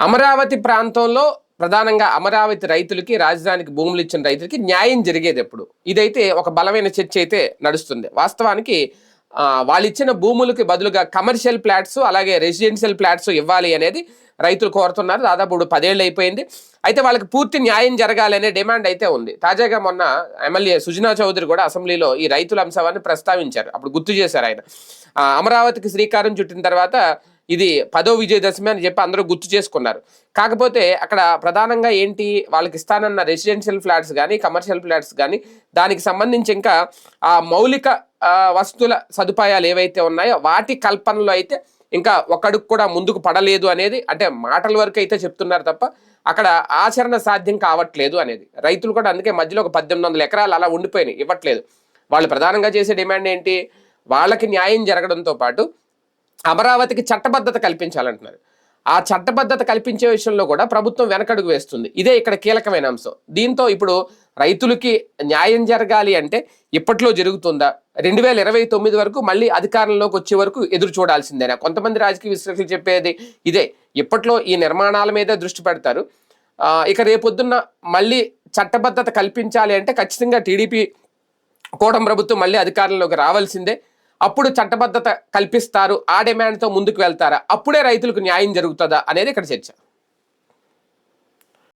అమరావతి ప్రాంతంలో ప్రధానంగా అమరావతి రైతులకి రాజధానికి భూములు ఇచ్చిన రైతులకి న్యాయం జరిగేది ఎప్పుడు? ఇదైతే ఒక బలమైన చర్చ అయితే నడుస్తుంది. వాస్తవానికి వాళ్ళు ఇచ్చిన భూములకి బదులుగా కమర్షియల్ ఫ్లాట్స్ అలాగే రెసిడెన్షియల్ ఫ్లాట్స్ ఇవ్వాలి అనేది రైతులు కోరుతున్నారు. దాదాపు ఇప్పుడు పదేళ్ళు అయిపోయింది. అయితే వాళ్ళకి పూర్తి న్యాయం జరగాలి అనే డిమాండ్ అయితే ఉంది. తాజాగా మొన్న ఎమ్మెల్యే సుజనా చౌదరి కూడా అసెంబ్లీలో ఈ రైతుల అంశాన్ని ప్రస్తావించారు. అప్పుడు గుర్తు చేశారు ఆయన. ఆ, అమరావతికి శ్రీకారం చుట్టిన తర్వాత ఇది పదో విజయదశమి అని చెప్పి అందరూ గుర్తు చేసుకున్నారు. కాకపోతే అక్కడ ప్రధానంగా ఏంటి? వాళ్ళకి ఇస్తానన్న రెసిడెన్షియల్ ఫ్లాట్స్ కానీ కమర్షియల్ ఫ్లాట్స్ కానీ దానికి సంబంధించి ఇంకా ఆ మౌలిక వస్తువుల సదుపాయాలు ఏవైతే ఉన్నాయో వాటి కల్పనలో అయితే ఇంకా ఒకడుకు కూడా ముందుకు పడలేదు అనేది అంటే మాటల వరకు అయితే చెప్తున్నారు తప్ప అక్కడ ఆచరణ సాధ్యం కావట్లేదు అనేది. రైతులు కూడా అందుకే మధ్యలో ఒక పద్దెనిమిది వందల ఎకరాలు అలా ఉండిపోయినాయి ఇవ్వట్లేదు. వాళ్ళు ప్రధానంగా చేసే డిమాండ్ ఏంటి? వాళ్ళకి న్యాయం జరగడంతో పాటు అమరావతికి చట్టబద్ధత కల్పించాలంటున్నారు. ఆ చట్టబద్ధత కల్పించే విషయంలో కూడా ప్రభుత్వం వెనకడుగు వేస్తుంది. ఇదే ఇక్కడ కీలకమైన అంశం. దీంతో ఇప్పుడు రైతులకి న్యాయం జరగాలి అంటే ఇప్పట్లో జరుగుతుందా? రెండు వేల ఇరవై తొమ్మిది వరకు మళ్ళీ అధికారంలోకి వచ్చే వరకు ఎదురు చూడాల్సిందేనా? కొంతమంది రాజకీయ విశ్లేషకులు చెప్పేది ఇదే. ఇప్పట్లో ఈ నిర్మాణాల మీద దృష్టి పెడతారు. ఇక రేపొద్దున్న మళ్ళీ చట్టబద్ధత కల్పించాలి అంటే ఖచ్చితంగా టీడీపీ కూటమి ప్రభుత్వం మళ్ళీ అధికారంలోకి రావాల్సిందే. అప్పుడు చట్టబద్ధత కల్పిస్తారు. ఆ డిమాండ్తో ముందుకు వెళ్తారా? అప్పుడే రైతులకు న్యాయం జరుగుతుందా? అనేది ఇక్కడ చర్చ.